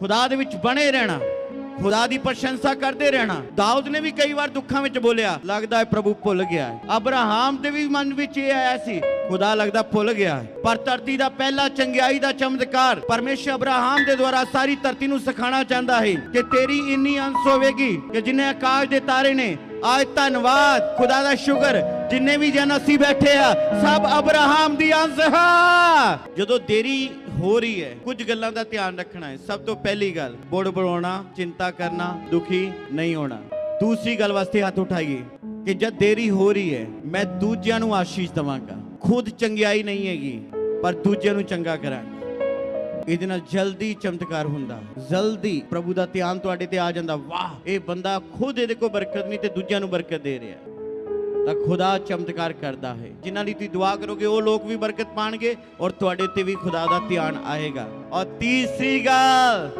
ਖੁਦਾ ਦੇ ਵਿੱਚ ਬਣੇ ਰਹਿਣਾ। ਖੁਦਾ ਦੀ ਪ੍ਰਸ਼ੰਸਾ ਕਰਦੇ ਰਹਿਣਾ। ਦਾਊਦ ਨੇ ਵੀ ਕਈ ਵਾਰ ਦੁੱਖਾਂ ਵਿੱਚ ਬੋਲਿਆ, ਲੱਗਦਾ ਹੈ ਪ੍ਰਭੂ ਭੁੱਲ ਗਿਆ ਹੈ। ਅਬਰਾਹਾਮ ਦੇ ਵੀ ਮਨ ਵਿੱਚ ਇਹ ਆਇਆ ਸੀ, ਖੁਦਾ ਲੱਗਦਾ ਭੁੱਲ ਗਿਆ ਹੈ। ਪਰ ਧਰਤੀ ਦਾ ਪਹਿਲਾ ਚੰਗਿਆਈ ਦਾ ਚਮਤਕਾਰ ਪਰਮੇਸ਼ਰ ਅਬਰਾਹਾਮ ਦੇ ਦੁਆਰਾ ਸਾਰੀ ਧਰਤੀ ਨੂੰ ਸਿਖਾਉਣਾ ਚਾਹੁੰਦਾ ਹੈ ਕਿ ਤੇਰੀ ਇੰਨੀ ਅੰਸ਼ ਹੋਵੇਗੀ ਕਿ ਜਿੰਨੇ ਆਕਾਸ਼ ਦੇ ਤਾਰੇ ਨੇ, ਆਜ ਧੰਨਵਾਦ, ਖੁਦਾ ਦਾ ਸ਼ੁਕਰ। ਜਿੰਨੇ ਵੀ ਜਨ ਅਸੀਂ ਬੈਠੇ ਆ, ਸਭ ਅਬਰਾਹਾਮ ਦੀ ਅੰਸ਼ ਹੈ। ਜਦੋਂ ਦੇਰੀ ਹੋ ਰਹੀ ਹੈ, ਕੁਝ ਗੱਲਾਂ ਦਾ ਧਿਆਨ ਰੱਖਣਾ ਹੈ। ਸਭ ਤੋਂ ਪਹਿਲੀ ਗੱਲ, ਬੋੜ ਬੜਾਉਣਾ ਚਿੰਤਾ ਕਰਨਾ, ਦੁਖੀ ਨਹੀਂ ਹੋਣਾ। ਦੂਸਰੀ ਗੱਲ ਵਾਸਤੇ ਹੱਥ ਉਠਾਈਏ ਕਿ ਜਦ ਦੇਰੀ ਹੋ ਰਹੀ ਹੈ, ਮੈਂ ਦੂਜਿਆਂ ਨੂੰ ਆਸ਼ੀਸ਼ ਦਵਾਂਗਾ। ਖੁਦ ਚੰਗਿਆਈ ਨਹੀਂ ਹੈਗੀ, ਪਰ ਦੂਜਿਆਂ ਨੂੰ ਚੰਗਾ ਕਰਾਂਗਾ। ਇਹਦੇ ਨਾਲ ਜਲਦੀ ਚਮਤਕਾਰ ਹੁੰਦਾ। ਜਲਦੀ ਪ੍ਰਭੂ ਦਾ ਧਿਆਨ ਤੁਹਾਡੇ ਤੇ ਆ ਜਾਂਦਾ। ਵਾਹ, ਇਹ ਬੰਦਾ ਖੁਦ ਇਹਦੇ ਕੋਲ ਬਰਕਤ ਨਹੀਂ ਤੇ ਦੂਜਿਆਂ ਨੂੰ ਬਰਕਤ ਦੇ ਰਿਹਾ। ਤਾਂ ਖੁਦਾ ਚਮਤਕਾਰ ਕਰਦਾ ਹੈ। ਜਿਨ੍ਹਾਂ ਲਈ ਤੁਸੀਂ ਦੁਆ ਕਰੋਗੇ, ਉਹ ਲੋਕ ਵੀ ਬਰਕਤ ਪਾਣਗੇ ਔਰ ਤੁਹਾਡੇ ਤੇ ਵੀ ਖੁਦਾ ਦਾ ਧਿਆਨ ਆਏਗਾ। ਔਰ ਤੀਸਰੀ ਗੱਲ